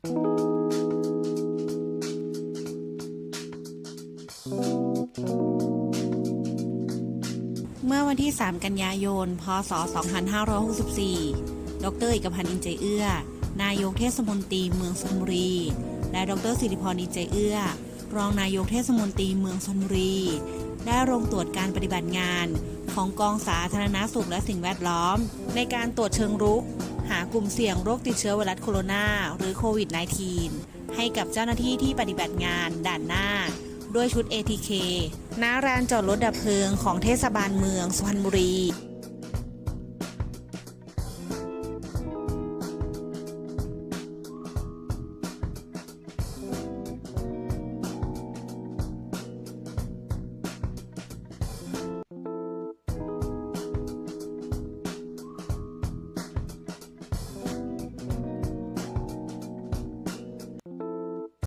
เมื่อวันที่ 3 กันยายน พศ 2564 ดรเอกพันธ์อินใจเอื้อ นายกเทศมนตรีเมืองชลบุรี และดรสิริพรอินใจเอื้อ รองนายกเทศมนตรีเมืองชลบุรี ได้ลงตรวจการปฏิบัติงานของกองสาธารณาสุขและสิ่งแวดล้อม ในการตรวจเชิงรุก กลุ่มเสี่ยงโรคติดเชื้อไวรัสโคโรนาหรือโควิด -19 ให้กับเจ้าหน้าที่ที่ปฏิบัติงานด่านหน้า ด้วยชุด ATK ณลานจอดรถดับเพลิงของเทศบาลเมืองสุพรรณบุรี